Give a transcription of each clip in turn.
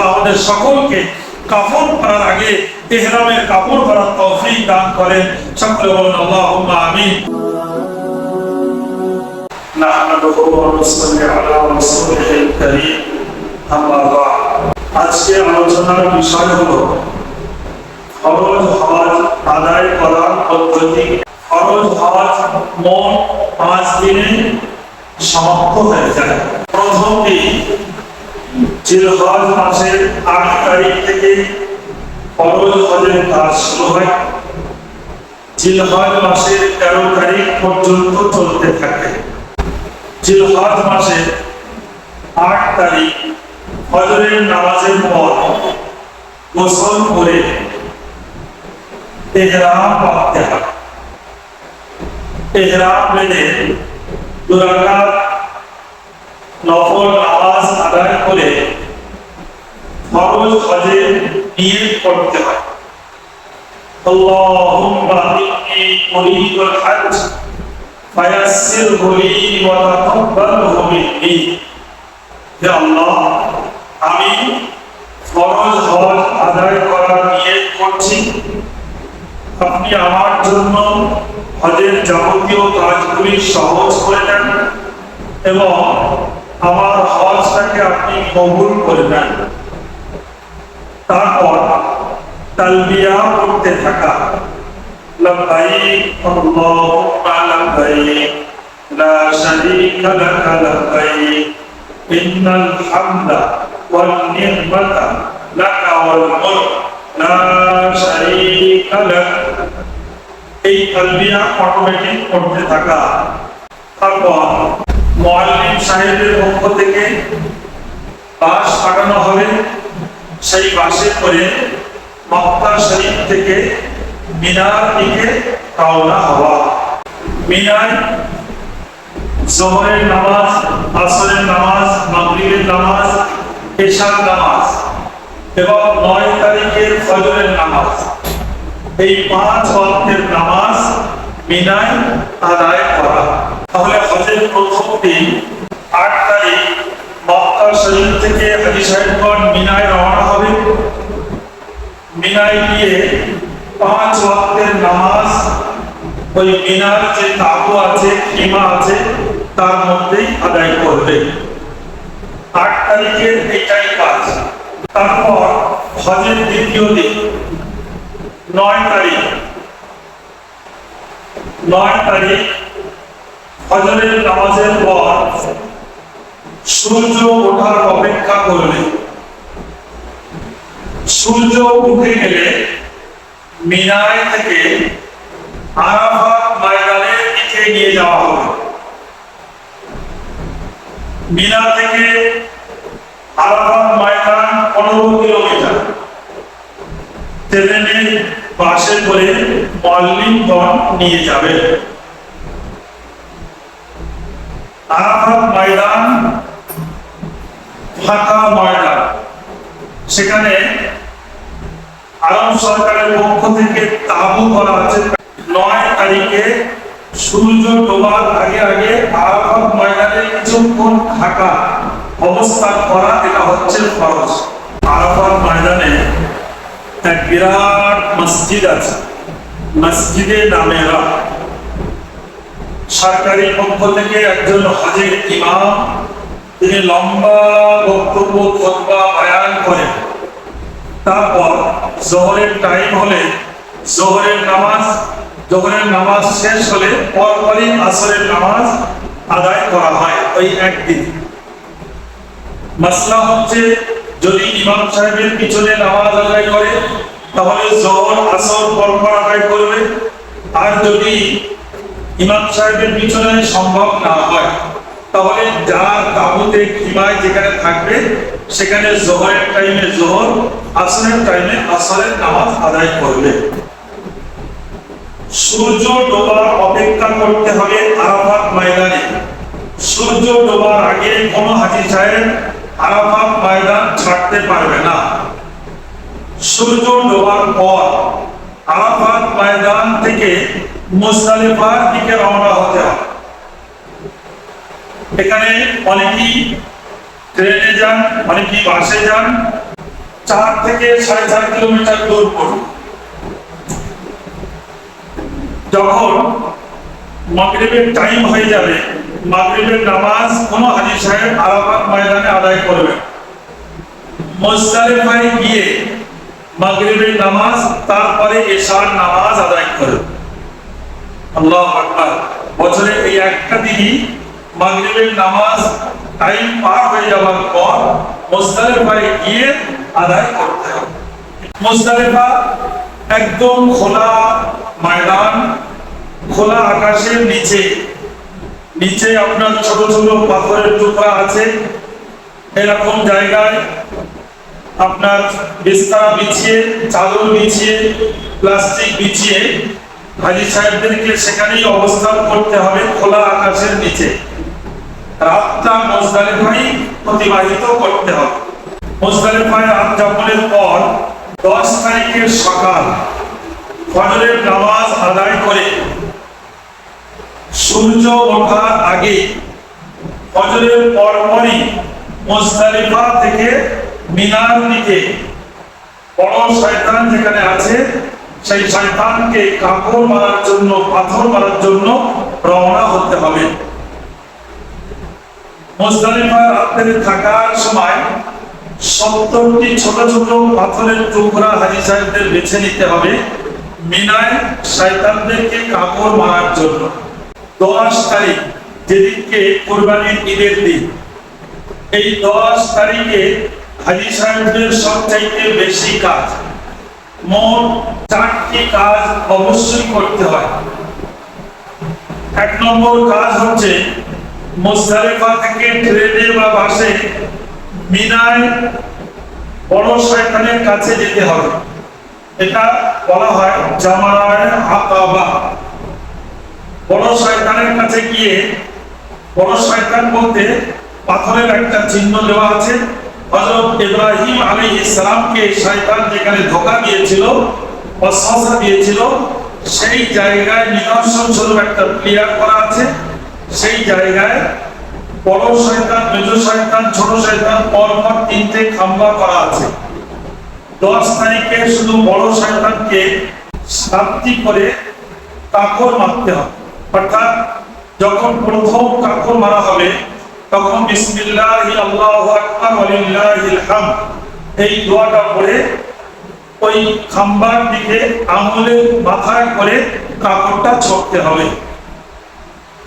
তাআলা আমাদের সকলকে কাফন করার আগে ইহরামের কাপড় পরার তৌফিক দান করেন সকলে বলুন আল্লাহুম্মা আমিন نحمده ونصلي على رسوله الكريم أما بعد আজকে আলোচনার বিষয় হলো ফরজ হজ আদায় করার পদ্ধতি ফরজ হজ মোট পাঁচ দিনে সমাপ্ত হয়ে যায় প্রথম দিন জিলহজ মাসের আট তারিখ থেকে ফরজ হজের কাজ শুরু হয়। জিলহজ মাসের তেরো তারিখ পর্যন্ত চলতে থাকে। জিলহজ মাসের আট তারিখ ফজরের নামাজের পর গোসল করে এহরাম বাঁধতে হয়। এহরাম বেঁধে দুরাকাত নফল নামাজ আদায় করে ফরজ হজে নিয়ত করতে হয়। আল্লাহুম্মা ইন্নী উরিদুল হজ, ফায়াসসিরহু লি ওয়া তাকাব্বালহু মিন্নি। হে আল্লাহ, আমি ফরজ হজ আদায় করার নিয়ত করছি। আপনি আমার জন্য হজের যাবতীয় কাজগুলি সহজ করে দেন এবং আমার হজটাকে আপনি কবুল করে দেন তারপর তালবিয়া করতে থাকা। লব্বাইক আল্লাহুম্মা লব্বাইক। লা শারীকা লাকা, লব্বাইক। ইন্নাল হামদা ওয়ান নি'মাতা লাকা ওয়াল মুলক। লা শারীকা লাক। এই তালবিয়া অটোমেটিক করতে থাকা। তারপর মুআল্লিম সাহেবের পক্ষ থেকে বাস পাঠানো হবে। সেই বাসে করে মক্কা শরীফ থেকে মিনার দিকে রওনা হওয়া। মিনায় জোহরের নামাজ, আসরের নামাজ, মাগরিবের নামাজ, এশার নামাজ এবং নয় তারিখের ফজরের নামাজ। এই পাঁচ ওয়াক্তের নামাজ মিনায় আদায় করা। তাহলে হজের প্রথম দিন মক্কা শরীফ থেকে হাজি সাহেবগণ মিনায় রওনা হবে। মিনায় গিয়ে পাঁচ ওয়াক্তের নামাজ, ওই মিনার যে তাবু আছে খিমা আছে, তার মধ্যেই আদায় করবে। আট তারিখের এটাই কাজ তারপর হজের দ্বিতীয় দিন, নয় তারিখ। নয় তারিখ হজরের নামাজের পর সূর্য ওঠার অপেক্ষা করবে সূর্য উঠে গেলে মিনায় থেকে আরাফাত ময়দানের দিকে নিয়ে যাওয়া হবে। মিনা থেকে আরাফাত ময়দান পনেরো কিলোমিটার। ট্রেনে বাসে করে মল্লিকগণ নিয়ে যাবে। আরাফাত ময়দান ফাঁকা ময়দান সেখানে আরব সরকারের পক্ষ থেকে তাবু করা আছে নয় তারিখে সূর্য ডোবার আগে আগে আরাফাত ময়দানে কিছুক্ষণ থাকা অবস্থান করা, এটা হচ্ছে ফরজ। আরাফাত ময়দানে এক বিরাট মসজিদ আছে। মসজিদে নামেরা সরকারি পক্ষ থেকে একজন হজের ইমাম তিনি লম্বা বক্তব্য খোদবা বয়ান করেন তারপর জোহরের টাইম হলে, জোহরের নামাজ জোহরের নামাজ শেষ হলে পরপরই আসরের নামাজ আদায় করা হয় ওই একদিন। মাসলা হচ্ছে, যদি ইমাম সাহেবের পিছনে নামাজ আদায় করে, তাহলে জোহর, আসর পরপর আদায় করবে। আর যদি ইমাম সাহেবের পিছনে সম্ভব না হয় তাহলে যার তাবুতে খিমায় যেখানে থাকবে, সেখানে জোহরের টাইমে জোহর, আসরের টাইমে আসরের নামাজ আদায় করবে। সূর্য ডোবার অপেক্ষা করতে হবে আরাফাত ময়দানে। সূর্য ডোবার আগে কোন হাজি সাহেব আরাফাত ময়দান ছাড়তে পারবে না। সূর্য ডোবার পর আরাফাত ময়দান থেকে মুজদালিফার দিকে রওনা হতে হবে। এখানে অনেকেই ট্রেনে যান, অনেকেই বাসে যান। চার থেকে সাড়ে চার কিলোমিটার দূর পড়বে যখন মাগরিবের টাইম হয়ে যাবে, মাগরিবের নামাজ কোন হাজি সাহেব আরাফাত ময়দানে আদায় করবে মুজদালিফায় গিয়ে মাগরিবের নামাজ, তারপরে এশার নামাজ আদায় করবে আল্লাহ আকবার। বছরে এই একটা দিনই মাগরিবের নামাজ টাইম পার হয়ে যাওয়ার পর মুজদালিফায় গিয়ে আদায় করতে হবে। মুজদালিফা একদম খোলা ময়দান, খোলা আকাশের নিচে। নিচে আপনার ছোট ছোট পাথরের টুকরা আছে। এরকম জায়গায় আপনার বিস্তারা বিছিয়ে, চাদর বিছিয়ে, প্লাস্টিক বিছিয়ে হাজি সাহেবদেরকে সেখানেই অবস্থান করতে হবে খোলা আকাশের নিচে। রাতটা মোজদালিফাই অতিবাহিত করতে হবে। মোজদালিফায় রাত যাপনের পর দশ তারিখের সকাল ফজরের নামাজ আদায় করে সূর্য ওঠার আগে ফজরের পরপরই মুজদালিফা থেকে মিনার দিকে বড় শয়তান যেখানে আছে, সেই শয়তানকে কাপড় মারার জন্য, পাথর মারার জন্য রওনা হতে হবে। মুজদালিফা থাকার সময় সত্তরটি ছোট ছোট পাথরের টুকরা হাজি সাহেবদের বেছে নিতে হবে মিনায় শয়তানদেরকে কাপড় মারার জন্য। দশ তারিখ যেদিনকে কোরবানির ঈদের দিন। এই দশ তারিখে হাজি সাহেবদের সবচাইতে বেশি কাজ। মোট চারটি কাজ অবশ্যই করতে হয়। এক নম্বর কাজ হচ্ছে মুজদালিফা থেকে ট্রেনে বা বাসে মিনায় বড় শয়তানের কাছে যেতে হবে। এটা বলা হয় জামারায় আকাবা। বড় শয়তানের কাছে গিয়ে বড় শয়তান বলতে পাথরের একটা চিহ্ন দেওয়া আছে। হযরত ইব্রাহিম আলাইহিস সালামকে শয়তান যেখানে ধোঁকা দিয়েছিল অসহসা দিয়েছিল, সেই জায়গায় নিদর্শন স্বরূপ একটা ক্লিয়ার করা আছে। সেই জায়গায় বড় শয়তান মেজ শয়তান, ছোট শয়তান পর পর তিনটে খাম্বা করা আছে। দশ তারিখে শুধু বড় শয়তানকে শান্তি করে কাকর মারতে হবে। অর্থাৎ যখন প্রথম কাকর মারা হবে, তখন বিসমিল্লাহি আল্লাহু আকবার, ওয়ালিল্লাহিল হামদ। এই দোয়াটা পড়ে ওই খাম্বার দিকে আঙুলের মাথায় করে কাপড়টা ছড়তে হবে।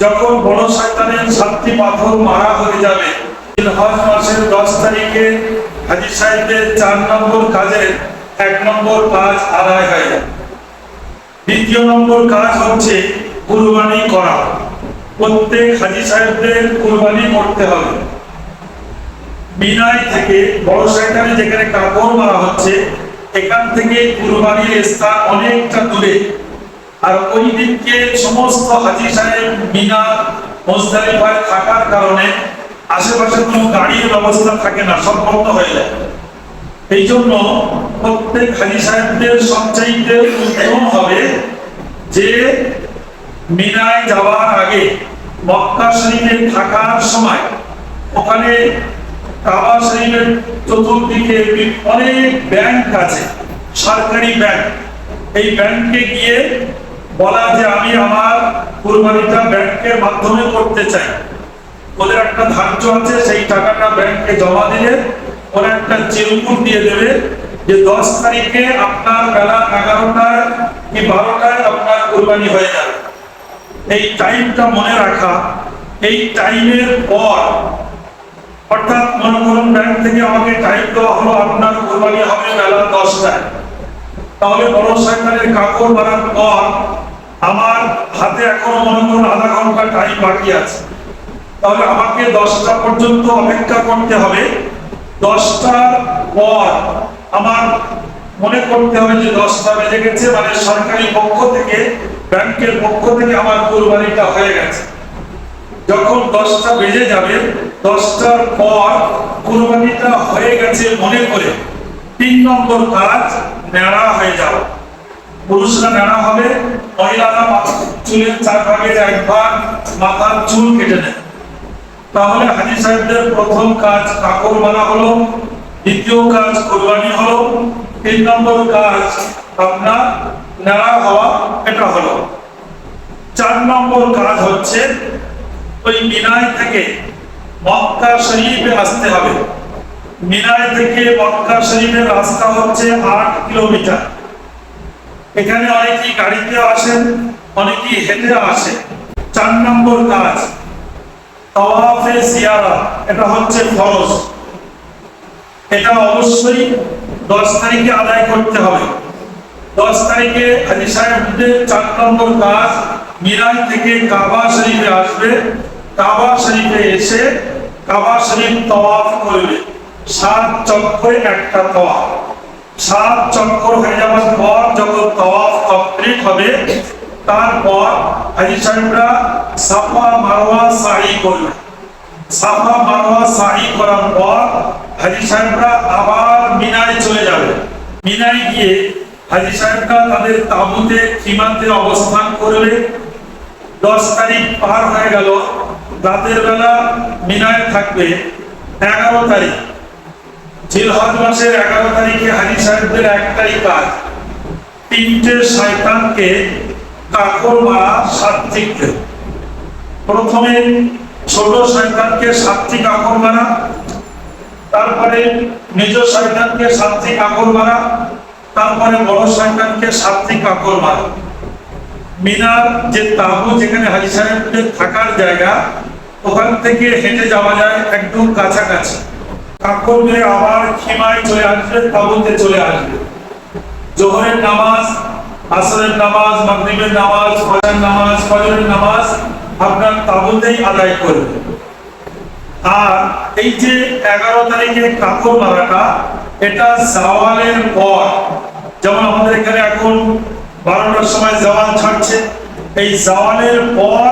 যখন বড় শয়তানের সাতটি পাথর মারা হয়ে যাবে হজ মাসের দশ তারিখে হাজি সাহেবদের চার নম্বর কাজের এক নম্বর কাজ আদায় হয়ে যাবে দ্বিতীয় নম্বর কাজ হচ্ছে কুরবানি করা। প্রত্যেক হাজি সাহেবদের কুরবানি করতে হবে। বিনয় থেকে বড় শয়তানে যেখানে কাপড় মারা হচ্ছে, এখান থেকে কুরবানির স্থান অনেকটা দূরে। আর ওই দিনকে সমস্ত হাজি সাহেব মিনা মোজদালিফায় থাকার কারণে আশেপাশে কোনো গাড়ির ব্যবস্থা থাকে না, সব বন্ধ হয়ে যায়। এই জন্য প্রত্যেক হাজি সাহেবদের সবচাইতে উত্তম হবে যে মিনায় যাওয়ার আগে মক্কা শরীফে থাকার সময় ওখানে কাবা শরীফের চতুর্দিকে অনেক ব্যাংক আছে, সরকারি ব্যাংক। এই ব্যাংকে গিয়ে বলা যে আমি আমার কুরবানিটা ব্যাংকের মাধ্যমে করতে চাই। ওদের একটা ধার্য আছে, সেই টাকাটা ব্যাংকে জমা দিলে ওরা একটা চিরকুট দিয়ে দেবে যে দশ তারিখে আপনার বেলা এগারোটায় কি বারোটায় আপনার কুরবানি হয়ে যাবে। এই টাইমটা মনে রাখা, এই টাইমের পর অর্থাৎ মনে করুন, ব্যাংক থেকে আমাকে টাইম দেওয়া হলো, আপনার কোরবানি হবে বেলা দশটায়। তাহলে বড় সরকারের কাপড় মারার পর আমার হাতে এখনও মনে করুন আধা ঘণ্টা টাইম বাকি আছে। তাহলে আমাকে দশটা পর্যন্ত অপেক্ষা করতে হবে। দশটার পর আমার মনে করতে হবে যে দশটা বেজে গেছে মানে সরকারি পক্ষ থেকে, ব্যাংকের পক্ষ থেকে আমার কোরবানিটা হয়ে গেছে। যখন দশটা বেজে যাবে, দশটার পর কোরবানিটা হয়ে গেছে মনে করে। তিন নম্বর কাজ নেড়া হয়ে যাওয়া। পুরুষরা নেড়া হবে, মহিলারা চুলের চার ভাগের এক ভাগ মাথার চুল কেটে নেয়। তাহলে হাজি সাহেবদের প্রথম কাজ কাপড় মারা হলো, দ্বিতীয় কাজ কোরবানি হলো, তিন নম্বর কাজ আপনার নেড়া হওয়া এটা হলো। চার নম্বর কাজ হচ্ছে, ওই মিনায় থেকে মক্কা শরীফে আসতে হবে। মিনায় থেকে মক্কা শরীফের রাস্তা হচ্ছে আট কিলোমিটার। এখানে অনেকেই গাড়িতে আসেন, অনেকেই হেঁটে আসে চার নম্বর কাজ, তাওয়াফে জিয়ারা, এটা হচ্ছে ফরজ। এটা অবশ্যই দশ তারিখে আদায় করতে হবে। দশ তারিখে হাজি সাহেবদের চার নম্বর কাজ মিরাজ থেকে কাবা শরীফে আসবে। কাবা শরীফে এসে কাবা শরীফ তওয়াফ করবে। সাত চক্করে একটা তওয়াফ। সাত চক্কর হয়ে যাওয়ার পর যখন তওয়াফ কমপ্লিট হবে, তারপর হাজি সাহেবরা সাফা মারওয়া সাই করবে। সাফা মারওয়া সাই করার পর হাজি সাহেবরা আবার মিনায় চলে যাবে। মিনায় গিয়ে হাজি সাহেবরা তাদের তাঁবুতে সীমান্তে অবস্থান করবে। দশ তারিখ পার হয়ে গেল। রাতের বেলা মিনায় থাকবে এগারো তারিখ। জিলহজ মাসের এগারো তারিখে হাজি সাহেবদের একটাই কাজ তিনটে শয়তানকে কাকর মারা সাত্বিককে প্রথমে ছোট শয়তানকে সাতটি কাকর মারা, তারপরে নিজ শয়তানকে সাতটি কাকর মারা, তারপরে বড় শয়তানকে সাতটি কাকর মারা। মিনার যে তাবু যেখানে হাজি সাহেবদের থাকার জায়গা, ওখান থেকে হেঁটে যাওয়া যায় একদম কাছাকাছি। কাকর মেরে আবার খিমায় চলে আসবে, তাবুতে চলে আসবে। জোহরের নামাজ, আসরের নামাজ, মাগরিবের নামাজ, ফজরের নামাজ ফজরের নামাজ আপনার তাবুতেই আদায় করবে। আর এই যে এগারো তারিখে কাপড় মারাটা এটা জাওয়ালের পর, যেমন আমাদের এখানে এখন বারোটার সময় জাওয়াল ছাড়ছে, এই জাওয়ালের পর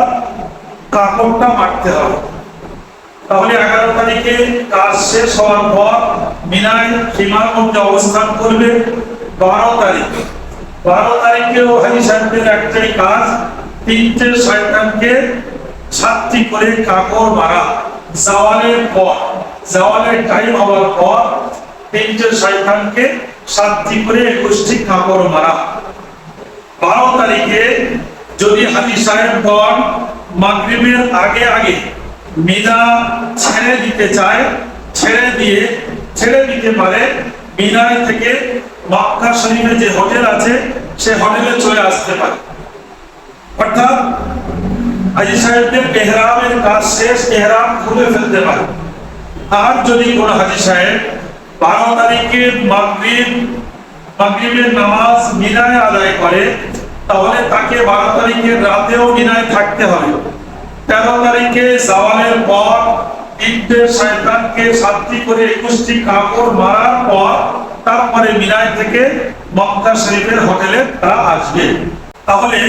কাপড়টা মারতে হবে। তাহলে এগারো তারিখে কাজ শেষ হওয়ার পর মিনায় সীমার মধ্যে অবস্থান করবে বারো তারিখ। বারো তারিখেও হাজি সাহেবদের একটাই কাজ, তিনটে শয়তানকে সাতটি করে কাপড় মারা। জাওয়ালের পর, জাওয়ালের টাইম হওয়ার পর তিনটে শয়তানকে সাতটি করে একুশটি কাপড় মারা। বারো তারিখে যদি হাজি সাহেবগণ মাগরিবের আগে আগে মিনা ছেড়ে দিতে চায়, ছেড়ে দিয়ে, ছেড়ে দিতে পারে। মিনার থেকে মক্কা শরীফে যে হোটেল আছে, সে হোটেলে চলে আসতে পারে। অর্থাৎ হাজি সাহেবদের এহরামের কাজ শেষ এহরাম খুলে ফেলতে পারে। আর যদি কোন হাজি সাহেব বারো তারিখে মাগরিব, মাগরিবের নামাজ মিনায় আদায় করে, তাহলে তাকে বারো তারিখের রাতেও মিনায় থাকতে হবে। তেরো তারিখে জাওয়ালের পর তিনটে শয়তানকে সাতটি করে একুশটি কাপড় মারার পর তারপরে মিনায় থেকে মক্কা শরীফের হোটেলে তারা আসবে। তাহলে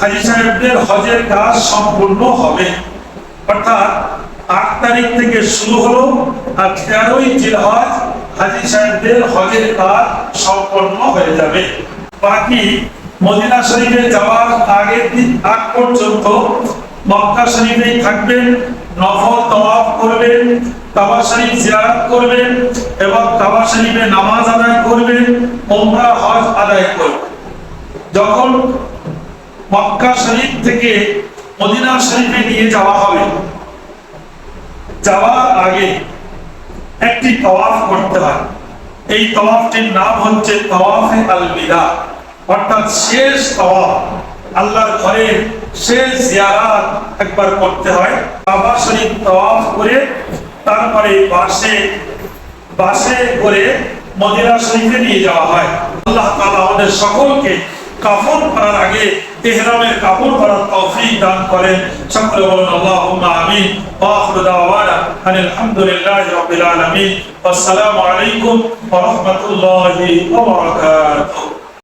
হাজি সাহেবদের হজের কাজ সম্পূর্ণ হবে। অর্থাৎ আট তারিখ থেকে শুরু হলো আর তেরোই জিলহজ হাজি সাহেবদের হজের কাজ সম্পন্ন হয়ে যাবে। বাকি মদিনা শরীফে যাওয়ার আগের দিন আগ পর্যন্ত মক্কা শরীফেই থাকবেন, নফল তওয়াফ করবেন কাবা শরীফ জিয়ারত করবেন এবং কাবা শরীফে নামাজ আদায় করবেন ওমরা হজ আদায় করবেন। যখন মক্কা শরীফ থেকে মদিনা শরীফে নিয়ে যাওয়া হবে, যাওয়ার আগে একটি তওয়াফ করতে হয়। এই তওয়াফটির নাম হচ্ছে তওয়াফে আল বিদা অর্থাৎ শেষ তওয়াফ আল্লাহর ঘরের শেষ জিয়ারাত একবার করতে হয়। কাবা শরীফ তওয়াফ করে তারপরে বাসে বাসে করে মদিনা শরীফে নিয়ে যাওয়া হয়। আল্লাহ তাআলা আমাদের সকলকে কাফন করার আগে ইহরামের কাপড় পরার তৌফিক দান করেন। সকলে বলুন, আল্লাহুম্মা আমিন। ওয়া আখিরু দাওয়ানা আনিল হামদুলিল্লাহি রাব্বিল আলামিন। আসসালামু আলাইকুম ওয়া রাহমাতুল্লাহি ওয়া বারাকাতুহু।